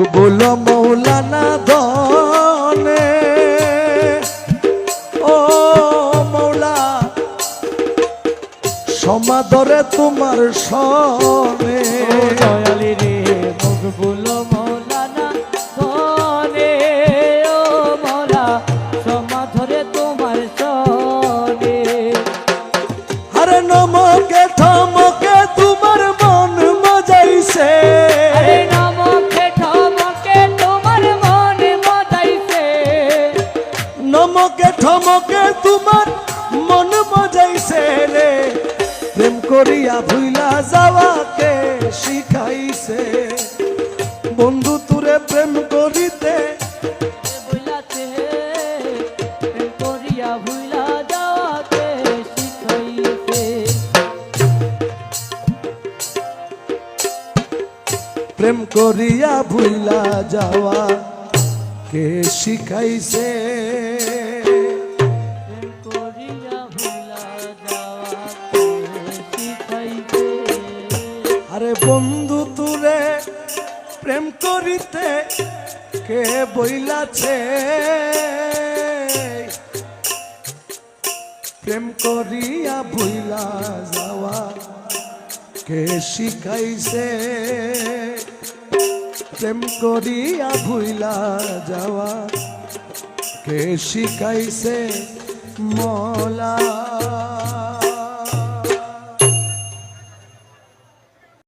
মকবুল মৌলানা দনে ও মৌলা সমাদরে তোমার সনে। নমকে ঠমকে তোমার মন মজাইছে রে। প্রেম করিয়া ভুইলা যাওয়াকে শিখাইছে। বন্ধু তুরে প্রেম করিতে প্রেম করিয়া ভুইলা যাওয়া কে শিখাইছে। আরে বন্ধু, তুরে প্রেম করিতে কে বইলাছে? প্রেম করিয়া ভুইলা যাওয়া কে শিখাইছে? প্রেম করিয়া ভুইলা যাওয়া কে শিখাইছে? মলা